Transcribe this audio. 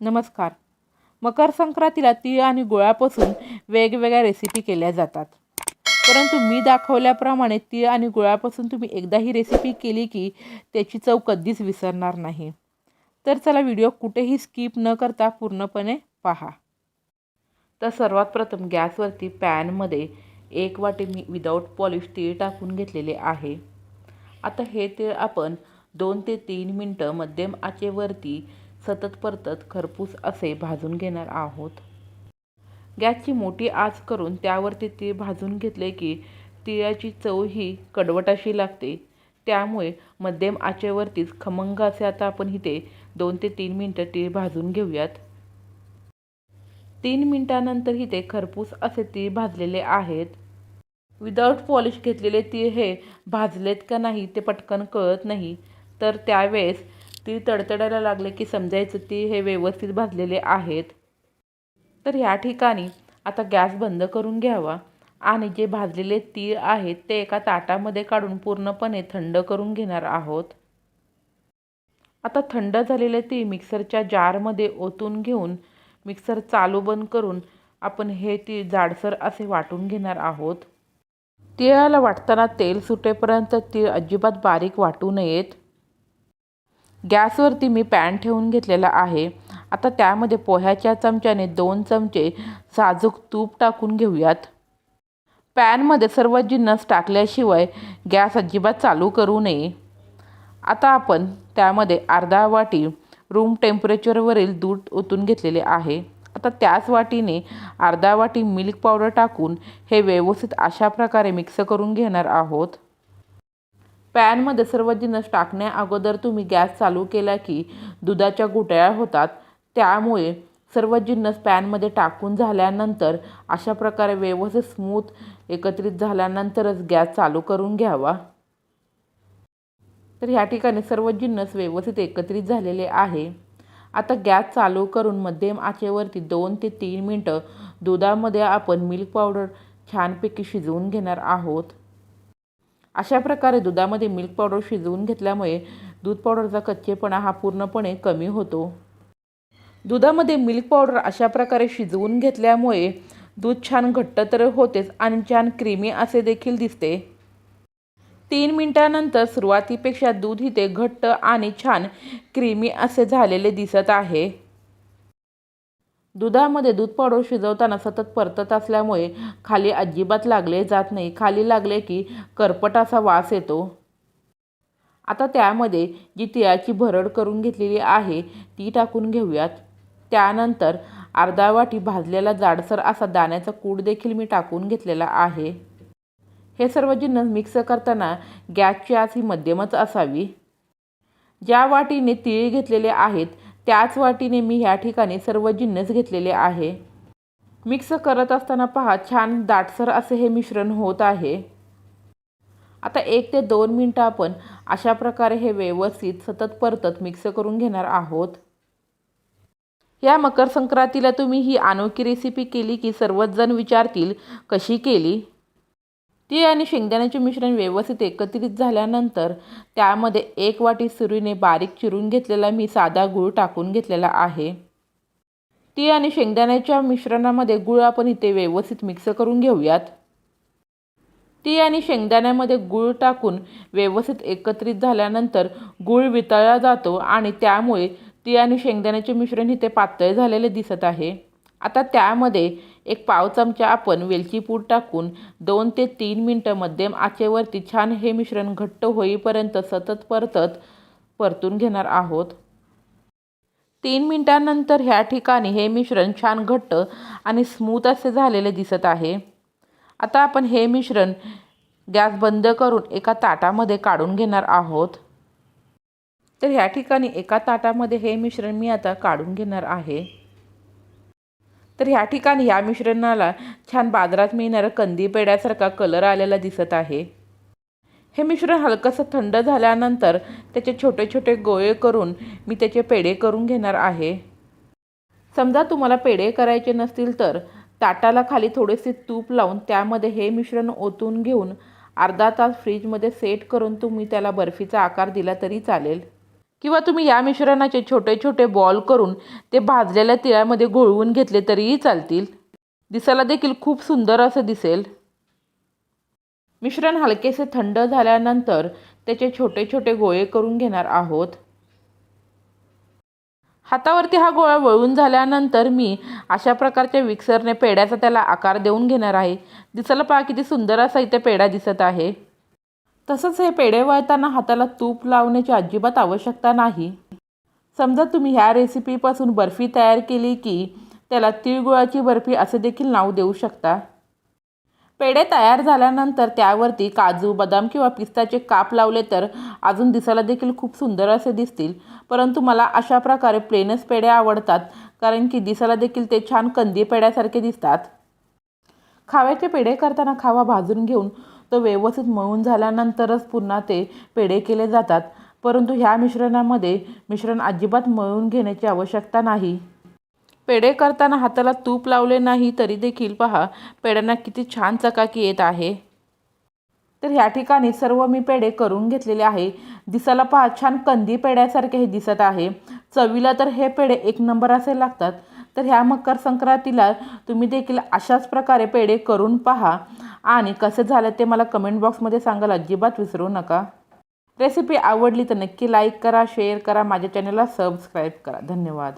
नमस्कार. मकर संक्रांतीला तीळ आणि गुळापासून वेगवेगळ्या रेसिपी केल्या जातात. परंतु मी दाखवल्याप्रमाणे तीळ आणि गुळापासून तुम्ही एकदा ही रेसिपी केली की त्याची चव कधीच विसरणार नाही. तर चला व्हिडिओ कुठेही स्किप न करता पूर्णपणे पहा. तर सर्वात प्रथम गॅसवरती पॅनमध्ये एक वाटी मी विदाऊट पॉलिश तीळ टाकून घेतलेले आहे. आता हे तीळ आपण दोन ते तीन मिनटं मध्यम आचेवरती सतत परतत खरपूस असे भाजून घेणार आहोत. गॅसची मोठी आच करून त्यावरती तीळ भाजून घेतले की तिळाची चव ही कडवट अशी लागते. त्यामुळे मध्यम आचेवरतीच खमंग असे आता आपण इथे दोन ते तीन मिनटं तीळ भाजून घेऊयात. तीन मिनटानंतर इथे खरपूस असे तीळ भाजलेले आहेत. विदाऊट पॉलिश घेतलेले तीळ हे भाजलेत का नाही ते पटकन कळत नाही. तर त्यावेळेस ती तडतडायला लागले की समजायचं ती हे व्यवस्थित भाजलेले आहेत. तर ह्या ठिकाणी आता गॅस बंद करून घ्यावा आणि जे भाजलेले तीळ आहेत ते एका ताटामध्ये काढून पूर्णपणे थंड करून घेणार आहोत. आता थंड झालेले तीळ मिक्सरच्या जारमध्ये ओतून घेऊन मिक्सर चालू बंद करून आपण हे तीळ जाडसर असे वाटून घेणार आहोत. तिळाला वाटताना तेल सुटेपर्यंत तीळ अजिबात बारीक वाटू नयेत. गॅसवरती मी पॅन ठेवून घेतलेला आहे. आता त्यामध्ये पोह्याच्या चमच्याने दोन चमचे साजूक तूप टाकून घेऊयात. पॅनमध्ये सर्व जिन्नस टाकल्याशिवाय गॅस अजिबात चालू करू नये. आता आपण त्यामध्ये अर्धा वाटी रूम टेम्परेचरवरील दूध ओतून घेतलेले आहे. आता त्याच वाटीने अर्धा वाटी मिल्क पावडर टाकून हे व्यवस्थित अशा प्रकारे मिक्स करून घेणार आहोत. पॅनमध्ये सर्व जिन्नस टाकण्या अगोदर तुम्ही गॅस चालू केला की दुधाच्या गुटळ्या होतात. त्यामुळे सर्व जिन्नस पॅनमध्ये टाकून झाल्यानंतर अशा प्रकारे व्यवस्थित स्मूथ एकत्रित झाल्यानंतरच गॅस चालू करून घ्यावा. तर ह्या ठिकाणी सर्व जिन्नस व्यवस्थित एकत्रित झालेले आहे. आता गॅस चालू करून मध्यम आचेवरती दोन ते तीन मिनटं दुधामध्ये आपण मिल्क पावडर छानपैकी शिजवून घेणार आहोत. अशा प्रकारे दुधामध्ये मिल्क पावडर शिजवून घेतल्यामुळे दूध पावडरचा कच्चेपणा हा पूर्णपणे कमी होतो. दुधामध्ये मिल्क पावडर अशा प्रकारे शिजवून घेतल्यामुळे दूध छान घट्ट तर होतेच आणि छान क्रीमी असे देखील दिसते. तीन मिनटानंतर सुरुवातीपेक्षा दूध इथे घट्ट आणि छान क्रीमी असे झालेले दिसत आहे. दुधामध्ये दूध पावडर शिजवताना सतत परतत असल्यामुळे खाली अजिबात लागले जात नाही. खाली लागले की करपट असा वास येतो. आता त्यामध्ये जी तिळाची भरड करून घेतलेली आहे ती टाकून घेऊयात. त्यानंतर अर्धा वाटी भाजलेला जाडसर असा दाण्याचा कूड देखील मी टाकून घेतलेला आहे. हे सर्व जिन्नस मिक्स करताना गॅसची आस ही मध्यमच असावी. ज्या वाटीने तिळ घेतलेले आहेत त्याच वाटीने मी ह्या ठिकाणी सर्व जिन्नस घेतलेले आहे. मिक्स करत असताना पहा छान दाटसर असे हे मिश्रण होत आहे. आता एक ते दोन मिनटं आपण अशा प्रकारे हे व्यवस्थित सतत परतत मिक्स करून घेणार आहोत. या मकर संक्रांतीला तुम्ही ही अनोखी रेसिपी केली की सर्वच जण विचारतील कशी केली? ती आणि शेंगदाण्याचे मिश्रण व्यवस्थित एकत्रित झाल्यानंतर त्यामध्ये एक वाटी सुरीने बारीक चिरून घेतलेला मी साधा गूळ टाकून घेतलेला आहे. ती आणि शेंगदाण्याच्या मिश्रणामध्ये गूळ आपण इथे व्यवस्थित मिक्स करून घेऊयात. ती आणि शेंगदाण्यामध्ये गूळ टाकून व्यवस्थित एकत्रित झाल्यानंतर गूळ वितळला जातो आणि त्यामुळे ती आणि शेंगदाण्याचे मिश्रण इथे पातळ झालेले दिसत आहे. आता त्यामध्ये एक पाव चमचा आपण वेलची पूड टाकून दोन ते तीन मिनटं मध्यम आचेवरती छान हे मिश्रण घट्ट होईपर्यंत सतत परतत परतून घेणार आहोत. तीन मिनटानंतर ह्या ठिकाणी हे मिश्रण छान घट्ट आणि स्मूथ असे झालेले दिसत आहे. आता आपण हे मिश्रण गॅस बंद करून एका ताटामध्ये काढून घेणार आहोत. तर ह्या ठिकाणी एका ताटामध्ये हे मिश्रण मी आता काढून घेणार आहे. तर ह्या ठिकाणी ह्या मिश्रणाला छान बाजारात मिळणारं कंदी पेड्यासारखा कलर आलेला दिसत आहे. हे मिश्रण हलकंसं थंड झाल्यानंतर त्याचे छोटे छोटे गोळे करून मी त्याचे पेढे करून घेणार आहे. समजा तुम्हाला पेढे करायचे नसतील तर ताटाला खाली थोडेसे तूप लावून त्यामध्ये हे मिश्रण ओतून घेऊन अर्धा तास फ्रीजमध्ये सेट करून तुम्ही त्याला बर्फीचा आकार दिला तरी चालेल. किंवा तुम्ही या मिश्रणाचे छोटे छोटे बॉल करून ते भाजलेल्या तिळामध्ये घोळवून घेतले तरीही चालतील. दिसायला देखील खूप सुंदर असं दिसेल. मिश्रण हलकेसे थंड झाल्यानंतर त्याचे छोटे छोटे गोळे करून घेणार आहोत. हातावरती हा गोळा वळून झाल्यानंतर मी अशा प्रकारच्या विक्सरने पेड्याचा त्याला आकार देऊन घेणार आहे. दिसायला पहा किती सुंदर असा इथे पेढा दिसत आहे. तसंच हे पेढे वळताना हाताला तूप लावण्याची अजिबात आवश्यकता नाही. समजा तुम्ही ह्या रेसिपीपासून बर्फी तयार केली की त्याला तिळगुळाची बर्फी असे देखील नाव देऊ शकता. पेढे तयार झाल्यानंतर त्यावरती काजू बदाम किंवा पिस्ताचे काप लावले तर अजून दिसायला देखील खूप सुंदर असे दिसतील. परंतु मला अशा प्रकारे प्लेनच पेढे आवडतात कारण की दिसायला देखील ते छान कंदी पेढ्यासारखे दिसतात. खाव्याचे पेढे करताना खावा भाजून घेऊन तो व्यवस्थित मळून झाल्यानंतरच पुन्हा ते पेढे केले जातात. परंतु ह्या मिश्रणामध्ये मिश्रण अजिबात मळून घेण्याची आवश्यकता नाही. पेढे करताना हाताला तूप लावले नाही तरी देखील पहा पेढ्यांना किती छान चकाकी येत आहे. तर ह्या ठिकाणी सर्व मी पेढे करून घेतलेले आहे. दिसायला पहा छान कंदी पेढ्यासारखे हे दिसत आहे. चवीला तर हे पेढे एक नंबर असे लागतात. तर ह्या मकर संक्रांतीला तुम्ही देखील अशाच प्रकारे पेढे करून पहा. आणि कसे झालं ते मला कमेंट बॉक्समध्ये सांगायला अजिबात विसरू नका. रेसिपी आवडली तर नक्की लाईक करा शेअर करा माझ्या चॅनलला सबस्क्राईब करा. धन्यवाद.